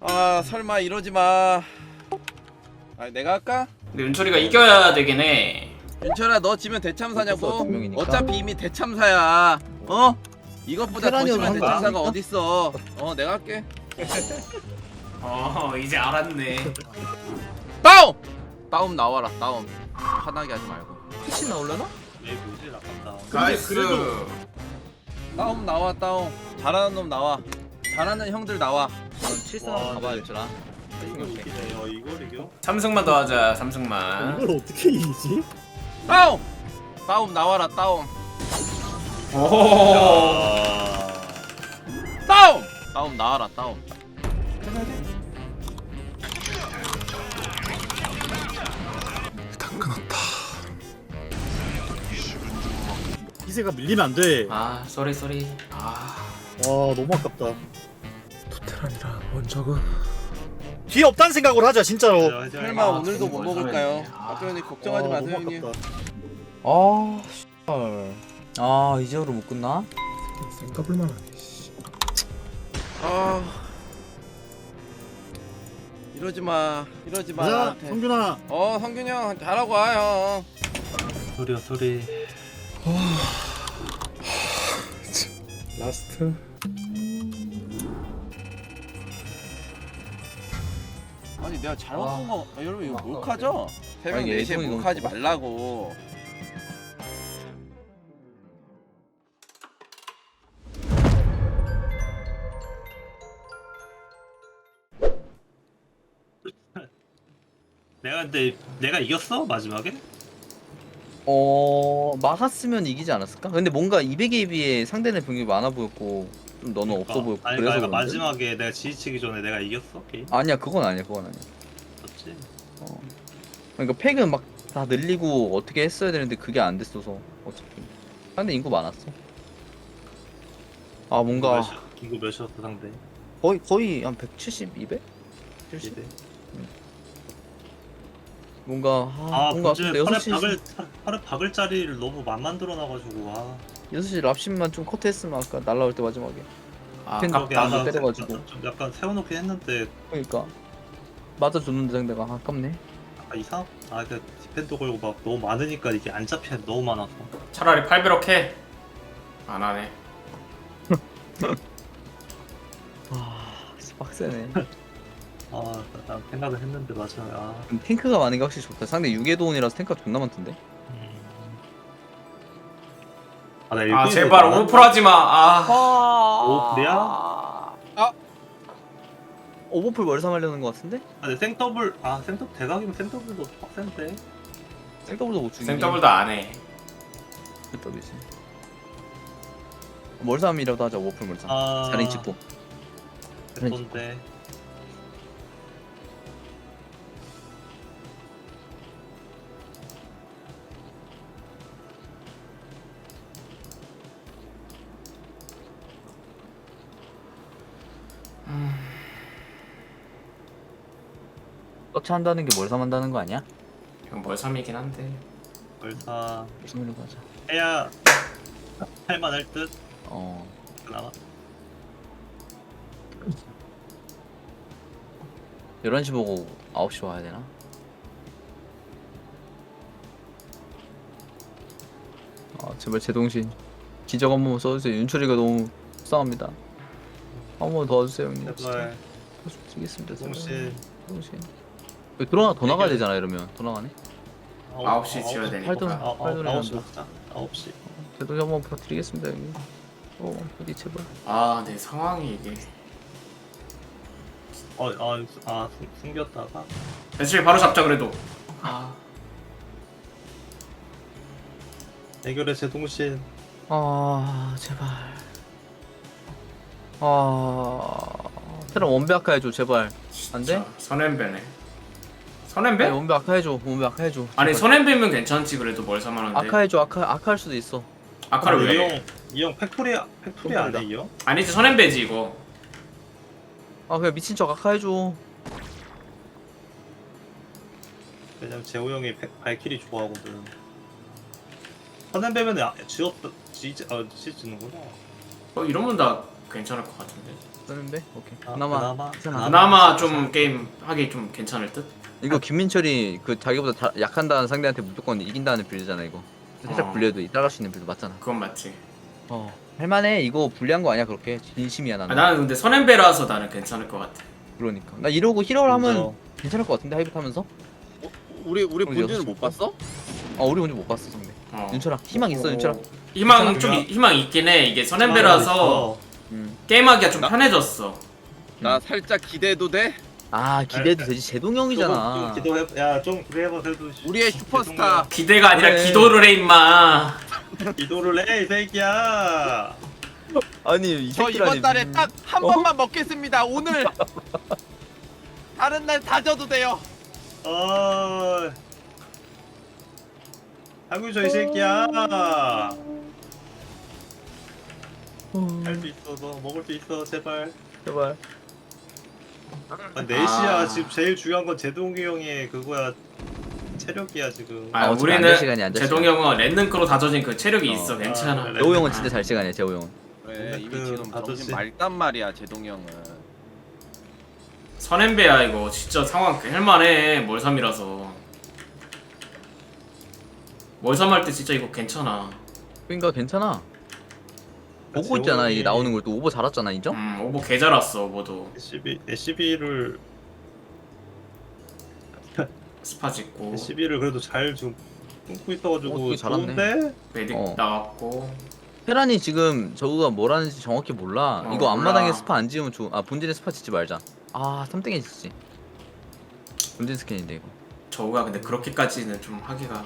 아 설마 이러지 마. 아 내가 할까? 근데 윤철이가 이겨야 되긴 해. 윤철아 너 지면 대참사냐고? 명이니까. 어차피 이미 대참사야. 어? 이것보다 더 심한 한거 대참사가 아닙니까? 어딨어? 어 내가 할게. 어 이제 알았네. 다운! 다운 나와라 다운. 화나게 하지 말고. 혹시 나올려나? 나이스. 다운 나와 다운. 잘하는 놈 나와. 잘하는 형들 나와. 넌 7선 와, 가봐야 네. 줄아 이걸 이기네. 어 이걸 이겨? 삼승만 더 하자. 삼승만. 이걸 어떻게 이기지? 다운! 다운 나와라 다운. 오. 아. 다운! 다운 나와라 다운. 희세가 밀리면 안 돼. 와아 쏘리 쏘리. 아. 너무 아깝다. 토테란이라 원적은 기회 없다는 생각으로 하자 진짜로. 설마 아, 오늘도 못뭘 먹을까요? 되냐. 아까 형님 걱정하지 와, 마세요 너무 형님. 아깝다. 아 씨발 아 이제로 못 끝나? 생더블만 하네 씨. 아 이러지 마 이러지 마 가자 나한테. 성균아. 어 성균이 형 잘하고 와 형. 소리야 소리. 라스트 아니 내가 잘못 아. 본거 여러분 이거 몰카죠? 새벽 아니, 4시에 예동이 몰카하지 말라고 내가 근데 내가 이겼어 마지막에? 어 막았으면 이기지 않았을까? 근데 뭔가 200에 비해 상대는 병력이 많아 보였고 좀 너는 없어 보였고 아니 그래서 그러니까 그런데? 마지막에 내가 지지치기 전에 내가 이겼어 게임. 아니야 그건 아니야 그건 아니야 맞지? 어. 그러니까 팩은 막 다 늘리고 어떻게 했어야 되는데 그게 안 됐어서 어차피 상대 인구 많았어 아 뭔가 이거 몇이었어 상대? 거의 거의 한 170, 200? 70? 이대. 뭔가 아, 아 뭔가 근데 팔에 6시 박을 팔에 박을 자리를 너무 만 만들어 놔가지고 아. 6시 랍십만 좀 커트했으면 아까 날라올 때 마지막에 아, 팬 저기 딱 아까 때려가지고. 좀 약간 세워놓긴 했는데 그러니까 맞아줬는데 상대가 아깝네 아 이상? 아그 디펜도 걸고 막 너무 많으니까 이게 안 잡혀 너무 많아서. 차라리 800억 해. 안 하네. 와 진짜 빡세네 아, 나, 나 생각을 했는데 맞아. 아, 음, 탱크가 많은 게 확실히 좋다 상대 6회도원이라서 탱크가 존나 많던데 아, 나 아 일본에서 제발 오프라 하지 마. 아. 오, 그래야? 아 오버풀 멀삼하려는 것 같은데? 아, 근데 생더블, 아, 생더블 대각이면 생더블도 빡센데. 생더블도 못 죽이네 생더블도 안 해. 생더블이지 멀삼이라도 하자 오버풀 멀삼 아, 4링 찍고 됐던데. 서치 한다는 게 멀삼 한다는 거 아니야? 이건 멀삼이긴 한데. 벌사 멀삼이라고 하자 해야 할만할 듯. 어 그나마. 11시 보고 9시 와야 되나? 아 제발 제동신 기적 한 번만 써주세요 윤철이가 너무 불쌍합니다 한 번만 도와주세요 형님 제발, 드리겠습니다 제발. 동신. 제동신 여기 들어가 더 나가야 되잖아 이러면 더 나가네 아홉 시 지어야 되니까. 팔도- 아, 아, 팔도 아홉 시 내려간다. 먹자. 아홉 시. 제동신 한번 부탁드리겠습니다 형님 어 어디 제발 아, 내 상황이 이게. 어, 아, 아, 숨- 숨겼다가. 대실 바로 잡자 그래도. 아. 해결의 제동신. 아 제발 아 테란 원배 아카 해줘 제발 안 돼? 진짜 선앤배네. 아니 선앤배? 원배 아카 해줘 원배 아카 해줘 아니. 선앤배면 괜찮지 그래도 멀삼하는데. 아카 해줘 아카 아카 할 수도 있어 아카를 이 왜? 형, 이형 팩토리, 팩토리 안 해, 이 형? 아니지 선앤배지 이거. 아 그냥 미친 척 아카 해줘 왜냐면 재호 형이 백- 발키리 좋아하거든. 선앤배면 아, 지었다, 지지, 아, 지지는구나. 어 이러면 나 괜찮을 것 같은데. 쓰는데 오케이. 아, 그나마 그나마? 괜찮아. 그나마 좀 게임 하기 좀 괜찮을 듯. 이거 김민철이 그 자기보다 다, 약한다는 상대한테 무조건 이긴다는 빌드잖아 이거. 살짝 어. 불리해도 따라갈 수 있는 빌드 맞잖아. 그건 맞지. 어. 할만해. 이거 불리한 거 아니야 그렇게. 진심이야 아, 나는. 나는 근데 선앤배라서 나는 괜찮을 것 같아. 그러니까. 나 이러고 힐러를 하면. 괜찮을 것 같은데 하이브 타면서. 우리 우리 그럼 본진을 여섯 못시 봤어? 아 우리 먼저 못 봤어 상대. 어. 윤철아 희망 있어 윤철아. 희망 좀. 이- 희망 있긴 해. 이게 선앤배라서 음. 게임하기가 좀 나- 편해졌어. 나 살짝 기대해도 돼? 아 기대도 되지 제동 형이잖아. 기도해 야좀 기대해봐 그래도 우리의 슈퍼스타 기대가 아니라 그래. 기도를 해 임마. 기도를 해 이 새끼야 아니 이 저 새끼라니. 이번 달에 딱 한 어? 번만 먹겠습니다. 오늘 다른 날 다 져도 돼요. 어 하고 저이 새끼야 할 수 있어 너 먹을 수 있어 제발 제발. 아, 넷이야 아. 지금 제일 중요한 건 제동이 형의 그거야 체력이야 지금 아, 아, 어차피 우리는 앉을 시간이 앉을 제동 시간. 형은 랜능크로 다져진 그 체력이 어. 있어. 아, 괜찮아. 재호 형은 진짜 잘 시간이야 재호 형은. 그래 이미 그 지금 아저씨. 정신 맑단 말이야 제동이 형은. 선앤배야 이거 진짜 상황 할만해. 멀삼이라서. 멀삼 할 때 진짜 이거 괜찮아. 그러니까 괜찮아. 보고 있잖아 이게 나오는 걸 또 오버 잘했잖아 인정? 음 오버 개 잘왔어 오버도. SCB SCB를 스파 짓고 SCB를 그래도 잘 지금 끊고 있어가지고 어, 되게 잘하네. 좋은데 메딕 어. 나왔고 테란이 지금 저거가 뭐라는지 정확히 몰라. 어, 이거 앞마당에 몰라. 스파 안 지으면 좋. 아 본진에 스파 짓지 말자. 아 3땡에 짓지. 본진 스캔인데 이거. 저우가 근데 그렇게까지는 좀 하기가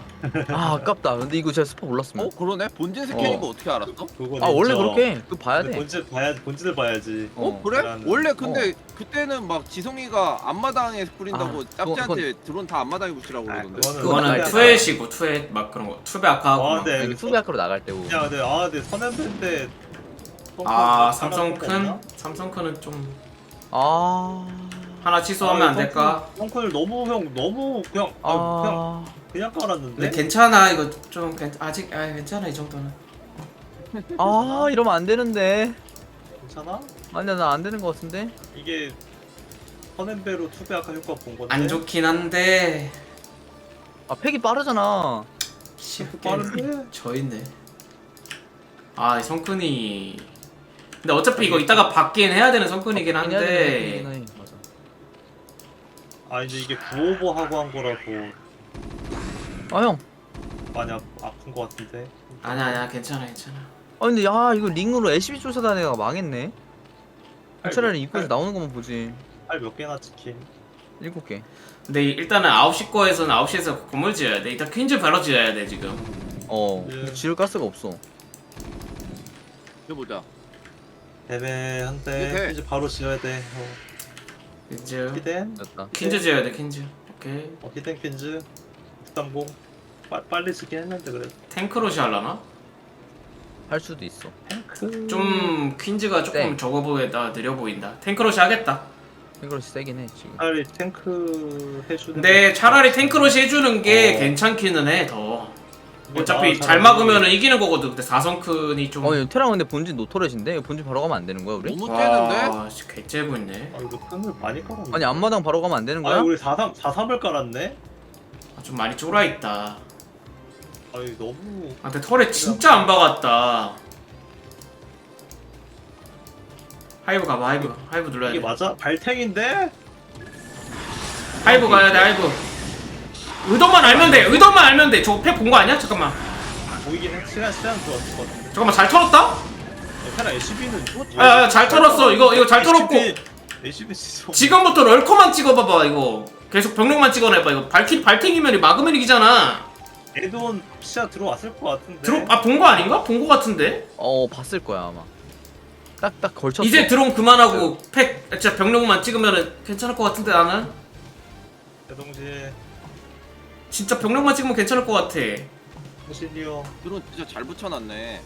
아 아깝다. 근데 이거 제가 스파 몰랐으면. 어 그러네 본진 스캔인 거 어떻게 알았어? 그건 아 원래 인정. 그렇게 그 봐야 근데 돼. 본질 봐야 본질을 봐야지 어, 어, 그래? 나는- 원래 근데 그때는 막 지성이가 앞마당에 뿌린다고 아, 짭지한테 드론 다 앞마당에 붙이라고 아, 그러던데. 그거는 그거는 알지. 투엣이고 투엣 막 그런 거 투배 아까 하고 아, 막. 네. 투배학으로 나갈 때고. 야 근데 아 근데 선앤배인데 아 삼성 큰 삼성 큰은 좀 아. 하나 취소하면 안 될까? 성큰을 너무 형 너무 그냥 아, 그냥 아. 그냥 깔았는데 근데 괜찮아 이거 좀 괜, 아직 아 괜찮아 이 정도는 아 이러면 안 되는데. 괜찮아? 아니야 나 안 되는 것 같은데. 이게 선앤배로 투배 아까 효과 본 건데 안 좋긴 한데 아 팩이 빠르잖아. 쉽게 빠른데? 저 있네 아이 성큰이 근데 어차피 이거 이따가 받긴 해야 되는 성큰이긴 해야 되는 한데 아. 아 이제 이게 구오버 하고 한 거라서 아 형. 많이 아, 아픈 거 같은데 아니야 아니야 괜찮아 괜찮아 아 근데 야 이거 링으로 LCB 쫓아다니가 망했네. 차라리 입구에서 나오는 것만 보지. 팔몇 개나 찍힌 일곱 개. 근데 일단은 9시 거에서는 9시에서 건물 지어야 돼 일단 퀸즈 바로 지어야 돼 지금 어. 예. 지을 가스가 없어. 해보자. 대배 한대 돼. 이제 바로 지어야 돼 어. 퀸즈 히덴 됐다. 퀸즈 지어야 돼 퀸즈 오케이 어, 히덴 퀸즈 630 빠, 빨리 지긴 했는데 그래 탱크로시 할라나? 할 수도 있어. 탱크 좀 퀸즈가 조금 네. 적어 보이다 느려 보인다 탱크로시 하겠다 탱크로시 세긴 해 지금. 차라리 탱크 해주는 근데 차라리 탱크로시 해주는 게 어. 괜찮기는 해더 어차피 나잘 막으면 이기는 거거든 근데 4성큰이 좀 어, 테랑 근데 본진 노토렛인데 본진 바로 가면 안 되는 거야 우리? 너무 째는데? 아, 씨, 개째고 있네 아 이거 끈을 많이 깔았네 아니 앞마당 바로 가면 안 되는 거야? 아 우리 43, 43을 깔았네? 아, 좀 많이 쫄아있다 아니 너무 아 근데 털에 진짜 안 박았다 하이브 가봐 하이브 하이브 눌러야 이게 돼 맞아? 발탱인데? 하이브 가야 돼 하이브 의도만 알면 돼 의도만 알면 돼 저거 팩본거 아니야? 잠깐만 보이긴 해 시간 시간 좋았을 것 같은데 잠깐만 잘 털었다? 테라 SCB는 아, 아, 잘 털었어. 이거- 이거 잘 털었고. 진짜 지금부터 럴커만 찍어봐봐 이거 계속 병력만 찍어내봐 이거 발킹 발킹이면 막으면 이기잖아 에드온 시야 들어왔을 것 같은데 들어 아본 거 아닌가? 본 거 같은데 어 봤을 거야 아마. 딱딱 걸쳤어. 이제 드론 그만하고 팩 진짜 병력만 찍으면은 괜찮을 것 같은데 나는 대동시 진짜 병력만 찍으면 괜찮을 것 같아 호신이요 드론 진짜 잘 붙여놨네.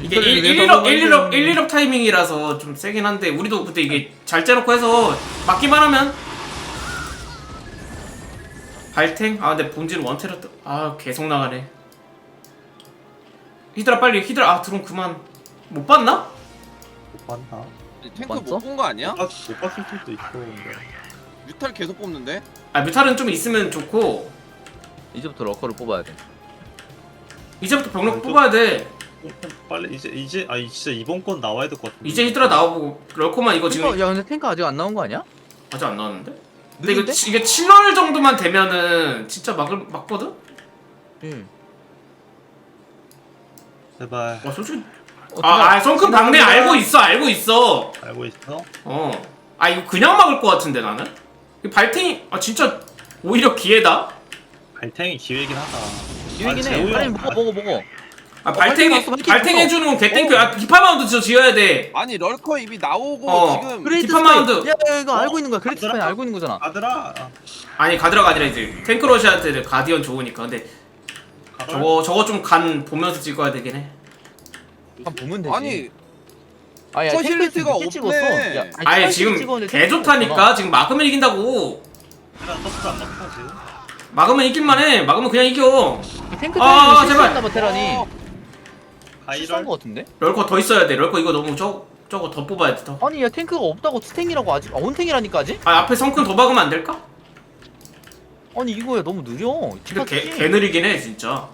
이게 이걸 1, 위해서 1, 1업, 한번 1, 1업, 해줘야지. 1, 1업 타이밍이라서 좀 세긴 한데 우리도 그때 이게 잘 째놓고 해서 막기만 하면 발탱? 아 근데 본진 원테러 뜨... 아 계속 나가네 히드라 빨리 히드라 아 드론 그만 못 봤나? 못 봤나? 탱크 맞죠? 못본 거 아니야? 못, 봤, 못 봤을 수도 있고 근데 뮤탈 계속 뽑는데? 아 뮤탈은 좀 있으면 좋고 이제부터 러커를 뽑아야 돼. 이제부터 병력 아, 좀- 뽑아야 돼. 빨리 이제 이제 아 진짜 이번 건 나와야 될 것 같은데 이제 히드라 나오고 럴코만 이거 지금 탱커, 야 근데 탱크 아직 안 나온 거 아니야? 아직 안 나왔는데? 근데 이거? 치- 이게 7월 정도만 되면은 진짜 막을 막거든? 응. 제발 와 솔직히 어, 아, 아 성큰 박내 알고 있어 알고 있어 알고 있어? 어. 아 이거 그냥 막을 것 같은데 나는? 이 발탱이 아 진짜 오히려 기회다. 발탱이 기회긴 하다 기회긴 아, 해. 빨리 형, 먹어 먹어 먹어. 아 어, 왔어, 화이팅 발탱 왔어. 해주는 건 개땡큐. 아 디파 마운드 저 지어야 돼. 아니 럴커 입이 나오고 어. 지금 그레이트 디파 스파이. 마운드. 야, 야 이거 어? 알고 있는 거야. 그레이트 아들아? 스파이 알고 있는 거잖아. 아들아 아, 아니 가드라가 아니라 이제 탱크러시한테 가디언 좋으니까 근데 가라. 저거 저거 좀 간 보면서 찍어야 되긴 해. 한 보면 되지. 아니 아 야 퍼실리티가 탱크 늦게 찍었어. 없네. 야, 아니 탱크 지금 찍었는데 개 탱크 좋다니까. 지금 막으면 이긴다고. 얘들아 서프트 안 막혀 지금 막으면 이길만 해. 막으면 그냥 이겨. 탱크 아, 아, 제발. 제발. 봐 테란이. 어, 실수한 가이럴 거 같은데? 럴커 더 있어야 돼. 럴커 이거 너무 저 저거 더 뽑아야 돼 더. 아니 야 탱크가 없다고 투탱이라고 아직 아, 온탱이라니까 아직? 아 앞에 성큰 더 박으면 안 될까? 아니 이거야 너무 느려. 근데 개, 개 느리긴 해 진짜.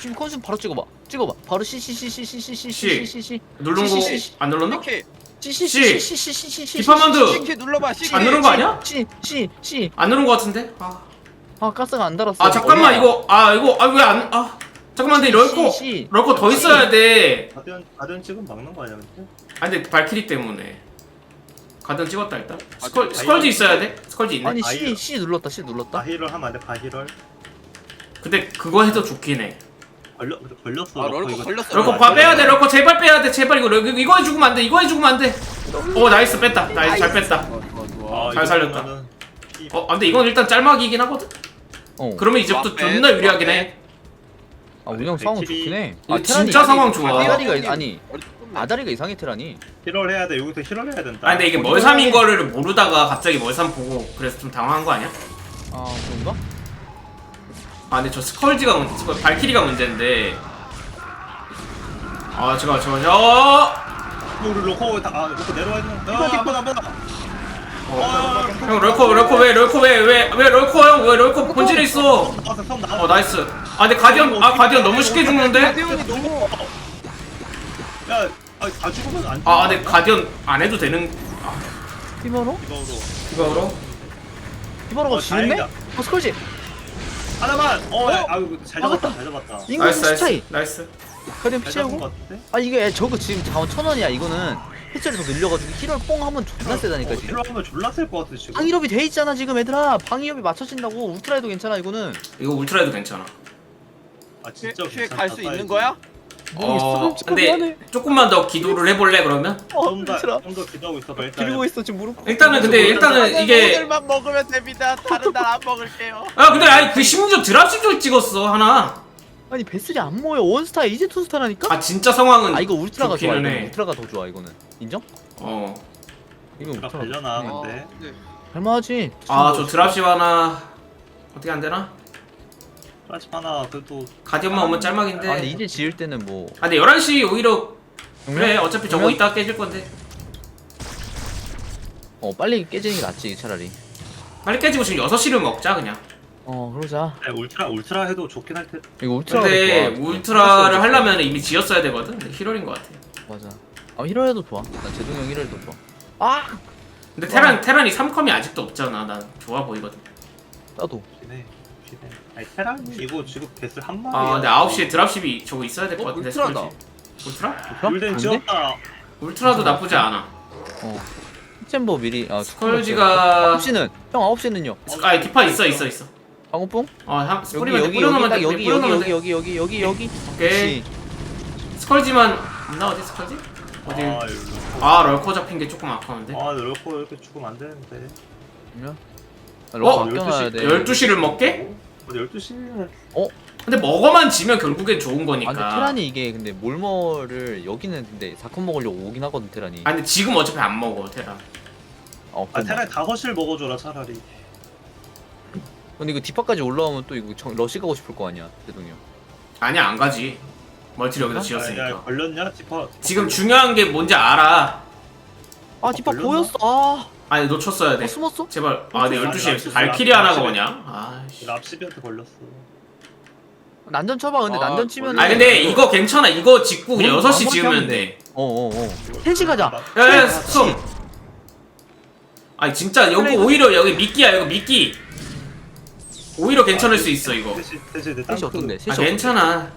지금 컨슘 바로 찍어봐. 찍어봐. 바로 시시시시시시시시시시. 누른 시, 시, 시. 거안 눌렀나? CK 시시시시시시시시. 디파만드. 눌러봐 안 누른 거 아니야? 시시시. 안 누른 거 같은데? 아, 아 가스가 안 달았어. 아 잠깐만 이거 아 이거 아 왜 안 아 잠깐만 근데 럴코 시. 럴코 더 있어야 돼. 가디언 가디언 찍으면 막는 거 아니야 근데? 아 근데 발키리 때문에 가든 찍었다 일단. 아, 스컬 그 스컬지 있어야 돼? 스컬지 있네. 아니. 시, 시 눌렀다 시 눌렀다. 바히럴 하면 안 돼 바히럴 근데 그거 해도 좋긴 해. 걸려 걸렸어 아 럴커 럴커 이거. 걸렸어 럴코 봐 빼야 돼 럴코 제발 빼야 돼 제발 이거 이거, 이거 해주면 안 돼 이거 해주면 안 돼. 오 나이스 뺐다 나이스 잘 뺐다. 좋아 좋아 좋아 아, 잘 이거 살렸다. 보면은 이- 어 근데 이건 일단 짤막이긴 하거든. 어. 그러면 이제부터 와, 빼, 존나 와, 유리하긴 빼. 해. 아 운영 상황 발키리. 좋긴 해. 이거 아 진짜 상황 좋아. 아다리가 아니 아다리가 이상해 테란이. 힐을 해야 돼 여기서 힐을 해야 된다 아 근데 이게 멀삼인 거를 모르다가 갑자기 멀삼 보고 그래서 좀 당황한 거 아니야? 아 그런가? 아 근데 저 스컬지가 문- 스컬 발키리가 문제인데 아 잠깐만 잠깐만 어! 우리 럴커 다 아, 럴커 내려와 있는 거 이거 한번 한번 어. 형 럴커 럴커 왜 럴커 왜왜 왜 럴커 형왜 럴커 본질에 있어 어 나이스 아 근데 가디언 아 가디언 너무 쉽게 죽는데 가디언이 너무 야, 아, 다 죽으면 안 아 근데 가디언 안 해도 되는 히바로? 이거로 이거로 히바로가 어, 지는데? 다행이다. 어 스컬지. 하나만 어, 야, 어? 아유 잘 잡았다 잘 잡았다 인구 나이스 가디언 잘 잡은 피치하고. 거 같은데? 아 이게 저거 지금 자원 천 원이야 이거는. 해처리 더 늘려가지고 힐을 뽕 하면 존나 세다니까 어, 지금. 힐러 하면 졸라 셀것 같아 지금 방위협이 돼 있잖아 지금 얘들아. 방위협이 맞춰진다고. 울트라에도 괜찮아 이거는. 이거 울트라도 괜찮아 아 진짜 큐에 갈 수 있는 거야? 어 근데 조금만 더 기도를 해볼래 그러면? 어 좀더 울트라. 좀더 기도하고 있어 봐 일단 들고 있어 지금 무릎. 일단은 근데 일단은 이게 오늘만 먹으면 됩니다 다른 날 안 먹을게요 아 근데 아니 그 심지어 드랍십을 찍었어 하나 아니 베슬이 안 모여. 원스타 이제 투스타라니까? 아 진짜 상황은 아 이거 울트라가 좋아 좋기는 이거 해. 울트라가 더 좋아 이거는 인정? 어. 이거 울트라 울트라 걸려나 어, 근데. 할만하지? 아 저 드랍십 하나 어떻게 안 되나? 플라시 하나 그래도 가디언만 오면 짤막인데. 아 근데 이제 지을 때는 뭐. 아 근데 11시 오히려 그래 어차피 저거? 이따 깨질 건데. 어 빨리 깨지는 게 낫지 차라리. 빨리 깨지고 지금 6시를 먹자 그냥. 어 그러자. 아니, 울트라 울트라 해도 좋긴 할 텐데 이거 울트라가 근데. 울트라를 어, 하려면 이미 지었어야 되거든. 근데 히럴인 것 같아 맞아 아 1월에도 좋아. 난 제동형 1월도 좋아. 아! 근데 테란, 테란이 3컴이 아직도 없잖아. 난 좋아 보이거든. 나도. 좋네 좋네. 아니 테란 이거 지금 베슬 한 마리 아 근데 9시에 드랍십이 저거 있어야 될 것 어, 같은데 울트라다. 스컬지. 울트라? 지었다. 울트라도 나쁘지 않아. 어. 챔버 미리 아 스컬지가 9시는 형 9시는요? 아 디파 있어 있어 있어. 방어뽕? 어 한, 여기 여기 여기 뿌려놓으면 딱 돼. 여기 뿌려놓으면 여기 돼. 여기 여기 여기 여기. 오케이. 스컬지만 있나 어디 스컬지? 어디 아아 럴커 잡힌 게 조금 아까운데? 아 럴코 이렇게 죽으면 안 되는데. 어? 어? 아껴놔야 돼. 12시를 먹게? 어, 12시 근데 먹어만 지면 결국엔 좋은 아 거니까. 근데 테란이 이게 근데 몰머를 여기는 근데 4컷 먹으려고 오긴 하거든 테란이. 아 근데 지금 어차피 안 먹어 테라 어, 아 그건 테란 다섯실 먹어줘라 차라리. 근데 이거 뒷바까지 올라오면 또 이거 정, 러시 가고 싶을 거 아니야 대동이 형. 아니야 안 가지 멀티를 여기다 아, 야, 지었으니까. 걸렸냐? 디파 지금 중요한 게 뭔지 알아. 아 디파 걸렸나? 보였어. 아. 아니 놓쳤어야 돼. 어, 숨었어? 제발. 아네 아, 12시에 랍스, 발키리 랍스, 하나가. 뭐냐? 아씨. 랍시비한테 걸렸어. 난전 쳐봐. 근데 아, 난전 치면 아 근데 이거 괜찮아. 이거 짓고 그냥 음, 6시 아무렇게 지으면 돼. 어어어. 3시 가자. 야 야 숨 아니 진짜 여기 오히려 여기 미끼야 여기 미끼. 오히려 괜찮을 수 있어 이거. 대신 대신 내 3시 땅크 어떤데? 3시 아 괜찮아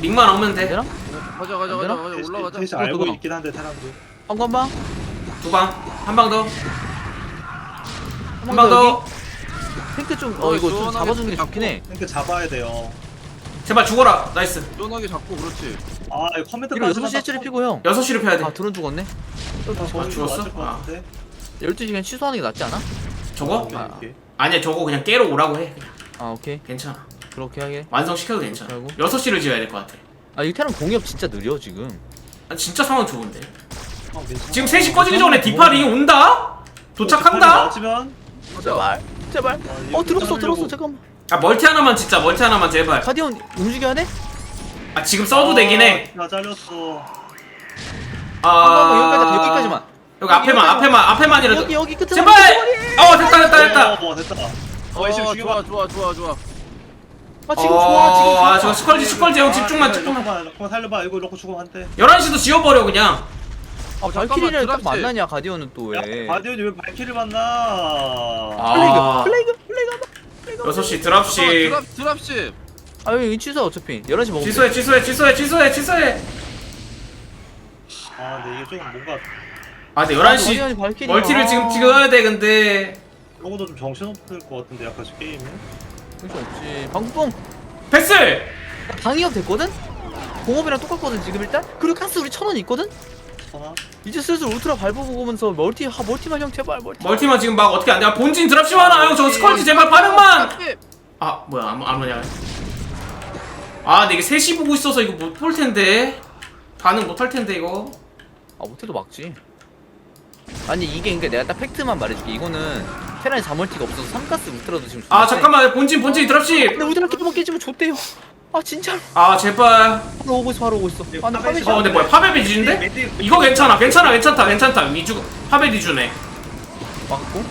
링만 오면 돼. 되나? 가자 가자 가자 가자 대신 올라가자. 어, 알고 누구야? 있긴 한데 테란도 한관방 두 방. 한 방 더. 한한방더 탱크 좀어 이거 좀 시원하게 잡아주는 게 잡고. 좋긴 해. 탱크 잡아야 돼요. 제발 죽어라. 나이스. 시원하게 잡고 그렇지. 아 이거 이거 컴퓨터까지 6시 해처리 피고 형. 6시를 펴야 돼. 아 드론 죽었네? 아, 죽었어? 아. 12시 그냥 취소하는 게 낫지 않아? 저거? 아. 아니야 저거 그냥 깨러 오라고 해. 아 오케이. 괜찮아 그렇게 하게? 완성시켜도 괜찮아. 아이고. 6시를 지어야 될 것 같아. 아이 테란 공이업 진짜 느려 지금. 아, 진짜 상황 좋은데. 아, 지금 3시 꺼지기 전에 디파리 온다? 도착한다? 맞으면 제발 제발 어 들었어 들었어 잠깐만. 아 멀티 하나만 진짜 멀티 하나만 제발. 가디언 움직여야 돼? 아 지금 써도 되긴 해. 나 잘렸어. 한 번만 아 여기까지 여기까지만. 여기 앞에만 앞에만 앞에만이라도. 여기 여기 끝에 제발! 어 됐다 됐다 됐다. 어 됐다. 어 열심히 좋아 죽여봐 좋아 좋아 좋아 아 지금 좋아 지금 좋아. 아 저거 스컬지 스컬지 형 집중만 집중만. 잠깐만 살려봐. 이거 넣고 죽으면 안돼. 11시도 지워버려 그냥. 아 발키리를 딱 드랍시. 만나냐 가디언은 또왜? 야 바디언이 왜 발키를 만나? 아. 플레이그 플레이그 6시 드랍시 드랍 드랍십 아 여기 취소 어차피. 11시 먹으면 취소해 취소해 취소해 취소해 취소해. 아 근데 이게 좀 뭔가 아 근데 가디언이 11시 발키리 멀티를 지금 찍어야 돼 근데. 그러고도 좀 정신없을 것 같은데 약간 저 게임이 정신 없지. 방금 패슬 방위업 됐거든? 공업이랑 똑같거든 지금 일단? 그리고 가스 우리 천원 있거든? 이제 슬슬 울트라 밟아보면서 멀티 하 멀티만 형 제발 멀티. 멀티만 지금 막 어떻게 안 돼? 아, 본진 드랍시 하나 형. 저거 스컬지 제발 반응만! 아 뭐야 안, 안 오냐 아 근데 이게 3시 보고 있어서 이거 못 볼 텐데. 반응 못 할 텐데 이거. 아 못해도 막지. 아니 이게 그러니까 내가 딱 팩트만 말해줄게. 이거는 테란이 자멀티가 없어서 삼가스 울트라도 지금 아 좋은데 잠깐만. 본진 본진 드랍시 근데 울트라 깨면 깨지면 좋대요. 아 진짜. 아 제발. 바로 오고 있어 바로 오고 있어. 아 근데 파벳이 어 근데 뭐야? 파베 위주인데? 이거 괜찮아. 괜찮아. 괜찮다. 괜찮다. 위주 파베 위주네. 맞고.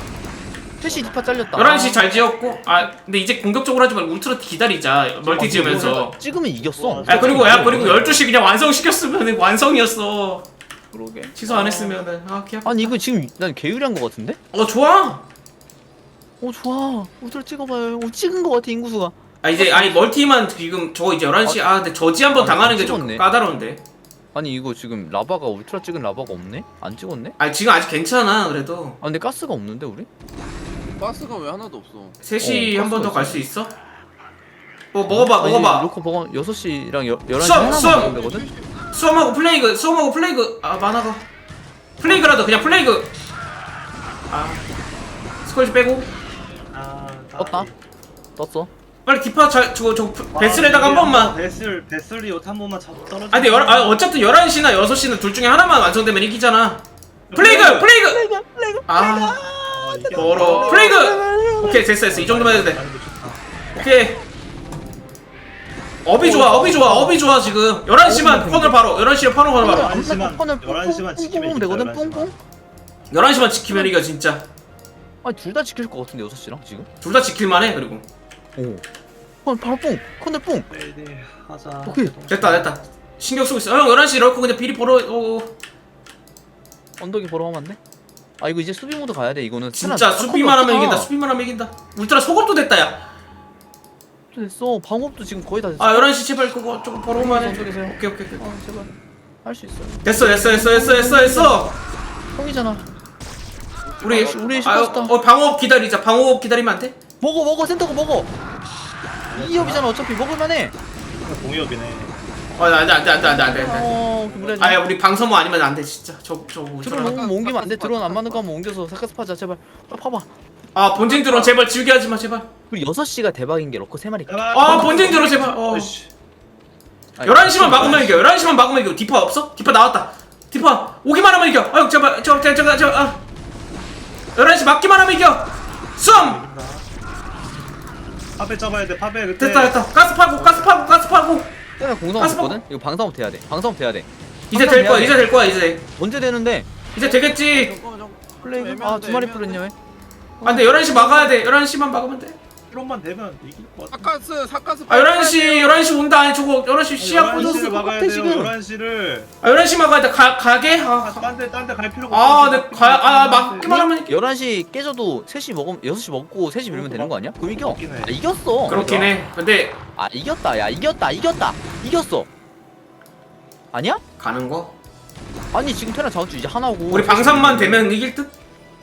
패시 디파 잘렸다. 11시 잘 지었고. 아 근데 이제 공격적으로 하지 말고 울트라 기다리자. 멀티 지으면서. 찍으면 이겼어. 야 그리고 야 그리고 12시 그냥 완성시켰으면 완성이었어. 그러게. 취소 안 했으면은. 아 기합 아니 이거 지금 난 개유리한 거 같은데? 어 좋아 어 좋아 울트라 찍어봐요 어 찍은 거 같아 인구수가 아 이제 아니 멀티만 지금 저거 이제 11시 아 근데 저지 한번 아, 당하는 게 좀 찍었네. 까다로운데 아니 이거 지금 라바가 울트라 찍은 라바가 없네? 안 찍었네? 아 지금 아직 괜찮아 그래도 아 근데 가스가 없는데 우리? 가스가 왜 하나도 없어 3시 어, 한 번 더 갈 수 있어? 뭐 먹어봐 아니, 먹어봐 로커 먹어 6시랑 11시 수업, 하나만 수업! 먹으면 되거든? 수험하고 플레이그 수험하고 플레이그 아 만화가 플레이그라도 그냥 플레이그 아 스컬지 빼고 아 떴다. 떴어. 빨리 디파 잘 저거 저 베슬에다가 한 번만. 베슬 베슬이 요한 번만 잡 떨어져 아 근데 열, 아, 어차피 11시나 6시는 둘 중에 하나만 완성되면 이기잖아. 플레이그 플레이그. 아 멀어 플레이그! 오케이 됐어 됐어. 이 정도만 해도 돼. 오케이. 업이 좋아 업이 좋아 업이 좋아 지금. 11시만 폰을 바로 11시에 폰을 바로 바로. 11시만 11시만 지키면 되거든 11시만. 뿡뿡 11시만 지키면 이겨 진짜 아니 둘 다 지킬 것 같은데 6시랑 지금? 둘 다 지킬만해 그리고. 오. 어, 바로 뿡 컨대 뿡 레이디 하자. 오케이. 됐다 됐다. 신경 쓰고 있어. 형 11시 럴코 그냥 비리 벌어 어, 언덕이 보러 가면 안 돼? 아 이거 이제 수비 모드 가야 돼 이거는. 진짜 수비만 하면 이긴다 수비만 하면 이긴다. 울트라 속업도 됐다 야아 됐어. 방업도 지금 거의 다 됐어. 11시 제발 그거 조금 벌어오면 해 언덕에서요. 오케이 오케이 오케이. 아 제발. 할 수 있어 됐어. 됐어 됐어 됐어 됐어 됐어. 형이잖아 우리 아, 우리 아, 슈퍼스타. 어, 방어업 기다리자. 방어업 기다리면 안 돼? 먹어 먹어 센터고 먹어. 이협이잖아 어차피. 먹을만해. 공이업이네. 어 안 돼 안 돼 안 돼 안 돼 안돼 어 무리하지. 아야 우리 방서모 아니면 안 돼 진짜. 저 저 드론 너무 뭐 옮기면 안돼. 드론 안 맞는 거 하면 옮겨서 사카스 파자 제발. 아, 파봐. 아 본진 드론 제발 지우게 하지 마 제발. 그리고 6시가 대박인 게 러커 3마리 아 본진 드론 제발. 어. 어이씨. 11시만 막으면 이겨 11시만 막으면 이겨. 디파 없어? 디파 나왔다. 디파 오기만 하면 이겨. 아유 제발 저 저 저 저 아 11시 막기만 하면 이겨. 쏨 파베 잡아야 돼 파베 그때. 됐다 됐다. 가스 파고 가스 파고 가스 파고. 공성업 가스 있거든? 이거 방사업 돼야 돼. 방사업 돼야 돼. 이제 될 거야 이제 될 거야 이제. 언제 되는데? 이제 되겠지. 애매한데, 아두 마리. 뿌렸냐 왜? 아 근데 11시 막아야 돼. 11시만 막으면 돼 아 트롯만 되면 이길 것 같아. 사카스 사카스 11시 11시 온다 아니 저거 11시 시야 11시를 꽂았을 것 같아. 지금 11시를. 아 11시 막아야 돼 가, 가게? 아, 딴데 딴데 갈 필요가 아 없어. 근데 가, 아 막기만 하면 11시 깨져도 3시 먹으면 6시 먹고 3시 밀면 되는 거 아니야? 그럼 이겨 그렇긴 해. 아, 이겼어 그렇긴 해 근데 아 이겼다 야 이겼다 이겼다 이겼어 아니야? 가는 거? 아니 지금 테란 자원주 이제 하나고 우리 방산만 되면 이길 듯?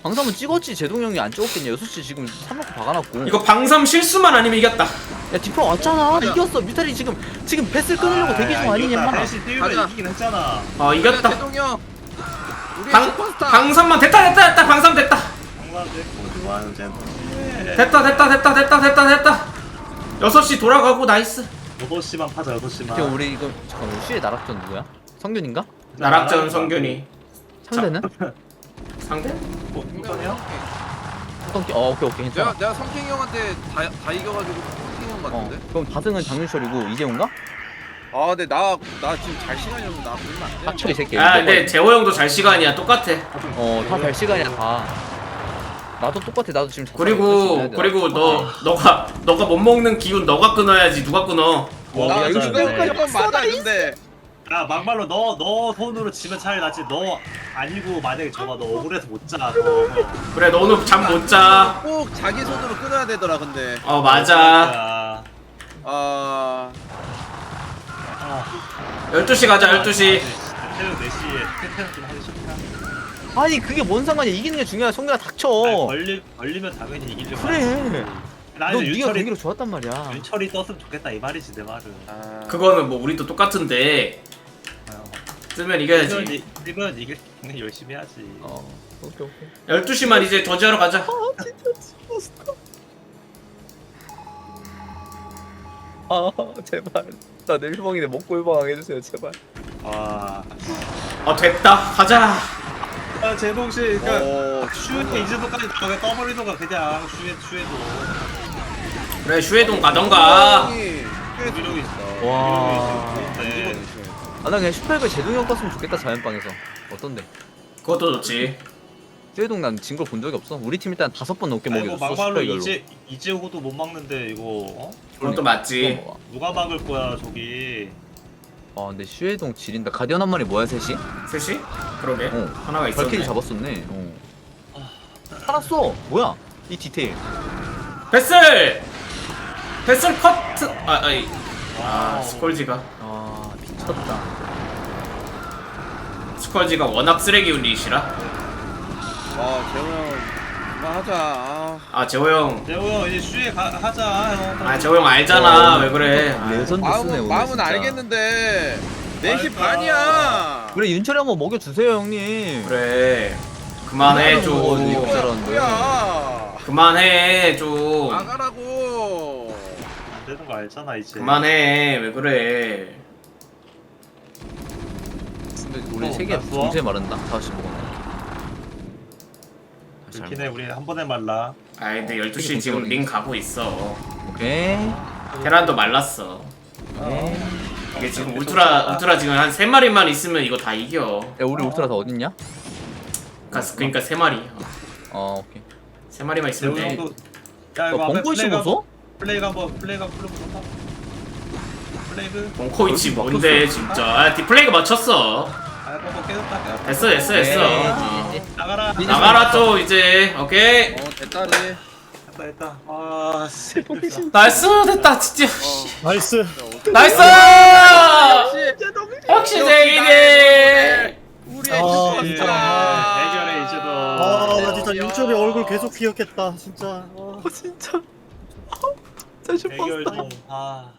방삼은 찍었지. 제동 형이 안 찍었겠냐. 6시 지금 3넣고 박아놨고. 이거 방삼 실수만 아니면 이겼다. 야 디프로 왔잖아. 이겼어. 뮤탈이 지금 지금 배슬 끊으려고 대기 중 아니냐 대시 띄우면 가자. 이기긴 했잖아. 어 이겼다. 대동이 형 우리 방, 슈퍼스타. 방삼만 됐다 됐다 됐다. 방삼 됐다. 정말 내거 좋아하는 쟤. 됐다 됐다 됐다 됐다 됐다 됐다. 6시 돌아가고 나이스. 8시만 파자 8시만. 지금 우리 이거 잠깐 우리 시의 나락전 누구야? 성균인가? 나락전. 성균이. 상대는? 상대? 어, 승전이야? 성균 어 오케이 오케이 괜찮아. 내가 내가 성king 형한테 다, 다 이겨가지고 성king 형어 같은데? 그럼 다승은 장윤철이고 이재훈가? 아 근데 나 나 지금 잘 시간이 없는데 나 보면 안 돼. 닥쳐 이 새끼. 아 근데 재호 형도 잘 시간이야. 똑같아. 어다 별 시간이야 다. 나도 똑같아. 나도 지금 작살 그리고 돼. 그리고 너 너가 너가 못 먹는 기운 너가 끊어야지 누가 끊어? 와, 나 맞아야 이거 돼. 이건 맞아 근데 야 막말로 너 너 손으로 지면 차라리 낫지 너 아니고 만약에 저가 너 억울해서 못 자. 너. 그래 너 오늘 잠 못 자 꼭 자기 손으로 끊어야 되더라 근데 어 맞아 야. 아 아, 12시 가자 12시 새벽 4시에 퇴퇴는 좀 하기 싫다. 아니 그게 뭔 상관이야 이기는 게 중요해 성균아 닥쳐 아니, 걸리 걸리면 당연히 이기려고. 그래. 너 네가 윤철이 경기로 좋았단 말이야 윤철이 떴으면 좋겠다 이 말이지 내 말은. 아. 그거는 뭐 우리도 똑같은데 뜨면 이겨야지. 이건 이길 때는 열심히 하지. 어. 오케이 오케이. 12시만 이제 저지하러 가자. 아 제발. 나 내일봉이네 먹고 일방 해주세요 제발. 아, 어 됐다. 가자. 아 제동 씨, 그러니까 어, 슈에 이 정도까지 그냥 떠버리던가 그냥. 슈에 슈에도. 그래 슈에동 가던가. 와. 있어. 아나 그냥 슈퍼백을 제동이 형 떴으면 좋겠다 자연방에서. 어떤데? 그것도 좋지. 쇠동 난진 걸 본 적이 없어. 우리 팀 일단 다섯 번 넘게 아니 뭐 막말로 슈퍼백으로. 이제 이재호도 못 막는데 이거 어? 그것도 맞지. 어, 누가 막을 거야 저기. 아 근데 슈에동 지린다. 가디언 한 마리 뭐야 셋이? 셋이? 그러게. 어. 하나가 발키리 있었네 잡았었네. 어. 살았어. 뭐야? 이 디테일. 베슬! 베슬 커트! 아, 아이. 아 스콜지가. 아 미쳤다 스콜지가 워낙 쓰레기 운리시라 아 재호 형 그만하자 아. 아 재호 형 재호 형 이제 슈에 가, 하자. 형. 아, 재호 형 알잖아. 왜 그래? 아, 레전드 쓰네 마음은 오늘 마음은 진짜. 알겠는데 4시 그러니까. 반이야 그래 윤철이 한번 먹여주세요 형님 그래. 그만해, 좀. 잘하는데. 뭐야 그만해, 좀. 나가라고 안 되는 거 알잖아 이제. 그만해. 왜 그래? 우리 어, 세개 나 좋아. 동시에 마른다 다시 먹었네 다시 해 한번. 우리 한 번에 말라. 아, 근데 12시 지금 링 가고 있어. 오케이 테란도 말랐어. 오케이 이게 지금 울트라, 울트라 지금 한 3마리만 있으면 이거 다 이겨. 야 우리 울트라 다 어딨냐? 그니까, 그니까 3마리. 어 오케이 3마리만 있으면 재호 돼. 형도. 야야 이거 앞에 벙커이 플레이가 씹어서? 플레이가 한번 플레이가 한번 풀어보자. 플레이그. 벙코이치 뭔데, 진짜. 아, 디플레이가 맞췄어. 아 한번 깨졌다. 됐어, 됐어, 됐어. 네, 나가라. 나가라, 또, 이제. 오케이. 어 됐다리 됐다 됐다. 아 씨. 나이스, 됐다, 진짜. 어 나이스 나이스! 역시 세기네! 우리의 아, 슈퍼스타. 아, 대결해 이제도. 아나 진짜 야. 윤철이 얼굴 계속 기억했다 진짜 아. 진짜 진짜 대결 좀. 아.